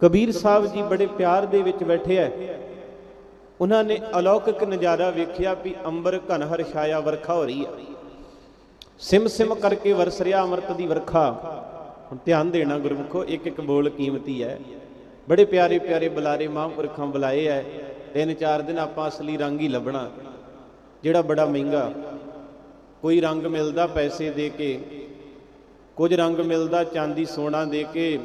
ਕਬੀਰ ਸਾਹਿਬ ਜੀ ਬੜੇ ਪਿਆਰ ਦੇ ਵਿੱਚ ਬੈਠੇ ਐ। ਉਹਨਾਂ ਨੇ ਅਲੌਕਿਕ ਨਜ਼ਾਰਾ ਵੇਖਿਆ ਵੀ ਅੰਬਰ ਘਨ ਹਰ ਛਾਇਆ ਵਰਖਾ ਹੋ ਰਹੀ ਹੈ ਸਿਮ ਸਿਮ ਕਰਕੇ ਵਰਸ ਰਿਹਾ ਅੰਮ੍ਰਿਤ ਦੀ ਵਰਖਾ। ਹੁਣ ਧਿਆਨ ਦੇਣਾ ਗੁਰਮੁਖੋ, ਇੱਕ ਇੱਕ ਬੋਲ ਕੀਮਤੀ ਹੈ ਬੜੇ ਪਿਆਰੇ ਪਿਆਰੇ ਬੁਲਾਰੇ ਮਹਾਂਪੁਰਖਾਂ ਬੁਲਾਏ ਐ। ਤਿੰਨ ਚਾਰ ਦਿਨ ਆਪਾਂ ਅਸਲੀ ਰੰਗ ਹੀ ਲੱਭਣਾ, ਜਿਹੜਾ ਬੜਾ ਮਹਿੰਗਾ। ਕੋਈ ਰੰਗ ਮਿਲਦਾ ਪੈਸੇ ਦੇ ਕੇ, ਕੁਝ ਰੰਗ ਮਿਲਦਾ ਚਾਂਦੀ ਸੋਨਾ ਦੇ ਕੇ।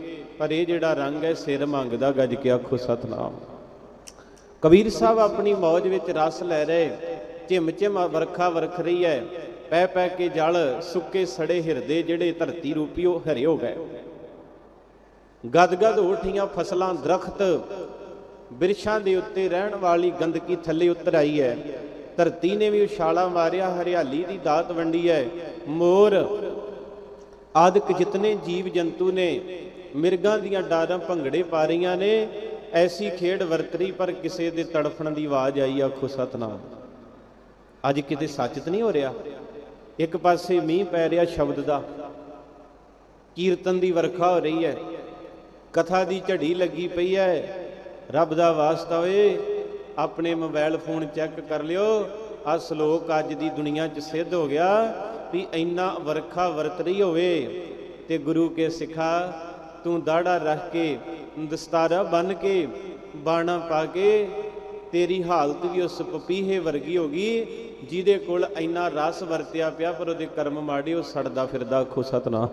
ਪਰ ਇਹ ਜਿਹੜਾ ਰੰਗ ਹੈ, ਸਿਰ ਮੰਗਦਾ ਗੱਜ ਕੇ ਆਖੋ, ਸਤਨਾਮ। ਕਬੀਰ ਸਾਹਿਬ ਆਪਣੀ ਮੌਜ ਵਿੱਚ ਰਸ ਲੈ ਰਹੇ, ਝਿਮ ਝਿਮ ਵਰਖਾ ਵਰਖ ਰਹੀ ਹੈ, ਪੈ ਪੈ ਕੇ ਜਲ ਸੁੱਕੇ ਸੜੇ ਹਿਰਦੇ ਜਿਹੜੇ ਧਰਤੀ ਰੂਪੀ ਉਹ ਹਰੇ ਹੋ ਗਏ। ਗਦ ਗਦ ਉਠੀਆਂ ਫਸਲਾਂ ਦਰਖਤ, ਬਿਰਸਾਂ ਦੇ ਉੱਤੇ ਰਹਿਣ ਵਾਲੀ ਗੰਦਗੀ ਥੱਲੇ ਉਤਰ ਆਈ ਹੈ। ਧਰਤੀ ਨੇ ਵੀ ਉਛਾਲਾ ਮਾਰਿਆ, ਹਰਿਆਲੀ ਦੀ ਦਾਤ ਵੰਡੀ ਹੈ। ਮੋਰ ਆਦਿਕ ਜਿਤਨੇ ਜੀਵ ਜੰਤੂ ਨੇ ਮਿਰਗਾਂ ਦੀਆਂ ਡਾਰਾਂ ਭੰਗੜੇ ਪਾ ਰਹੀਆਂ ਨੇ। ਐਸੀ ਖੇਡ ਵਰਤਰੀ, ਪਰ ਕਿਸੇ ਦੇ ਤੜਫਣ ਦੀ ਆਵਾਜ਼ ਆਈ, ਆਖੋ ਸਤਨਾਮ। ਅੱਜ ਕਿਤੇ ਸੱਚ ਤਾਂ ਨਹੀਂ ਹੋ ਰਿਹਾ? ਇੱਕ ਪਾਸੇ ਮੀਂਹ ਪੈ ਰਿਹਾ ਸ਼ਬਦ ਦਾ। ਕੀਰਤਨ ਦੀ ਵਰਖਾ ਹੋ ਰਹੀ ਹੈ। ਕਥਾ ਦੀ ਝੜੀ ਲੱਗੀ ਪਈ ਹੈ। ਰੱਬ ਦਾ ਵਾਸਤਾ ਓਏ, ਆਪਣੇ ਮੋਬਾਈਲ ਫੋਨ ਚੈੱਕ ਕਰ ਲਿਓ। ਆ ਸ਼ਲੋਕ ਅੱਜ ਦੀ ਦੁਨੀਆ 'ਚ ਸਿੱਧ ਹੋ ਗਿਆ ਵੀ ਇੰਨਾ ਵਰਖਾ ਵਰਤ ਰਹੀ ਹੋਵੇ ਤੇ ਗੁਰੂ ਕੇ ਸਿਖਾ ਤੂੰ ਦਾੜਾ ਰੱਖ ਕੇ, ਦਸਤਾਰਾ ਬੰਨ ਕੇ, ਬਾਣਾ ਪਾ ਕੇ, ਤੇਰੀ ਹਾਲਤ ਵੀ ਉਸ ਪਪੀਹੇ ਵਰਗੀ ਹੋ ਗਈ, ਜਿਹਦੇ ਕੋਲ ਇੰਨਾ ਰਸ ਵਰਤਿਆ ਪਿਆ, ਪਰ ਉਹਦੇ ਕਰਮ ਮਾੜੇ, ਉਹ ਸੜਦਾ ਫਿਰਦਾ ਆਖੋ ਸਤਨਾਮ।